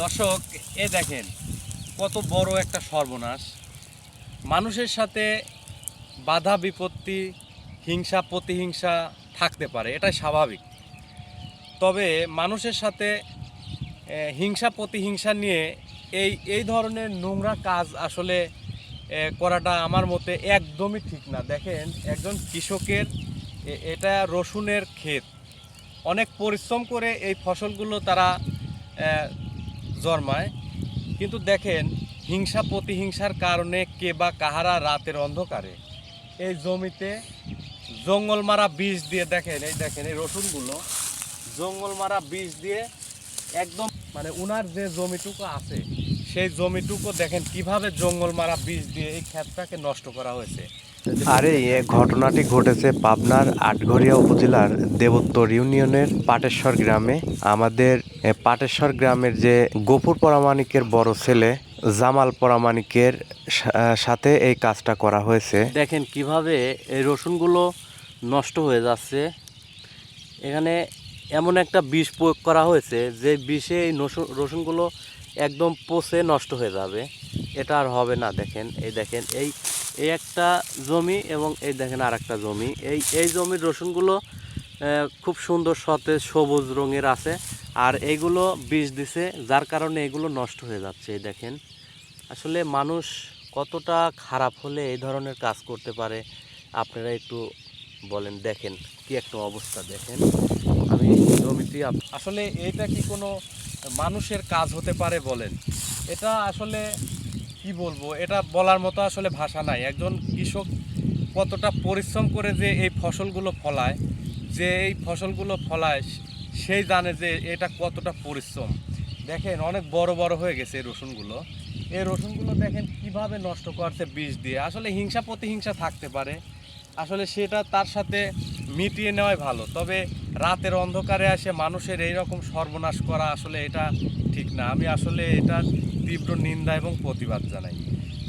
দর্শক, এ দেখেন, কত বড় একটা সর্বনাশ। মানুষের সাথে বাধা বিপত্তি, হিংসা, প্রতিহিংসা থাকতে পারে, এটাই স্বাভাবিক। তবে মানুষের সাথে হিংসা, প্রতিহিংসা নিয়ে এই এই ধরনের নোংরা কাজ আসলে করাটা আমার মতে একদমই ঠিক না। দেখেন, একজন কৃষকের এটা রসুনের ক্ষেত। অনেক পরিশ্রম করে এই ফসলগুলো তারা জন্মায়। কিন্তু দেখেন, হিংসা প্রতিহিংসার কারণে কে বা কাহারা রাতের অন্ধকারে। এই জমিতে জঙ্গল মারা বীজ দিয়ে, দেখেন, এই দেখেন, এই রসুনগুলো জঙ্গল মারা বীজ দিয়ে একদম মানে উনার যে জমিটুকু আছে, সেই জমিটুকু দেখেন কীভাবে জঙ্গল মারা বীজ দিয়ে এই ক্ষেতটাকে নষ্ট করা হয়েছে। আরে, এ ঘটনাটি ঘটেছে পাবনার আটঘরিয়া উপজেলার দেবোত্তর ইউনিয়নের পাটেশ্বর গ্রামে। আমাদের পাটেশ্বর গ্রামের যে গোপুর পরামানিকের বড় ছেলে, জামাল পরামানিকের সাথে এই কাজটা করা হয়েছে। দেখেন কীভাবে এই রসুনগুলো নষ্ট হয়ে যাচ্ছে। এখানে এমন একটা বিষ প্রয়োগ করা হয়েছে যে বিষে এই রসুনগুলো একদম পচে নষ্ট হয়ে যাবে। এটা আর হবে না, দেখেন। এই দেখেন, এই এই একটা জমি এবং এই দেখেন আর একটা জমি। এই এই জমির রসুনগুলো খুব সুন্দর সতেজ সবুজ রঙের আছে। আর এইগুলো বিষ দিছে, যার কারণে এগুলো নষ্ট হয়ে যাচ্ছে, এই দেখেন। আসলে মানুষ কতটা খারাপ হলে এই ধরনের কাজ করতে পারে, আপনারা একটু বলেন, দেখেন কি একটা অবস্থা, দেখেন। আমি আপ- আসলে এটা কি কোনো মানুষের কাজ হতে পারে বলেন? এটা আসলে কি বলব? এটা বলার মতো আসলে ভাষা নাই। একজন কৃষক কতটা পরিশ্রম করে যে এই ফসলগুলো ফলায়, যে এই ফসলগুলো ফলায়, সেই জানে যে এটা কতটা পরিশ্রম। দেখেন, অনেক বড় বড় হয়ে গেছে এই রসুনগুলো। এই রসুনগুলো দেখেন কীভাবে নষ্ট করছে বীজ দিয়ে। আসলে হিংসা প্রতিহিংসা থাকতে পারে। আসলে সেটা তার সাথে মিটিয়ে নেওয়াই ভালো। তবে রাতের অন্ধকারে আসে মানুষের এই রকম সর্বনাশ করা আসলে এটা ঠিক না। আমি আসলে এটা তীব্র নিন্দা এবং প্রতিবাদ জানাই।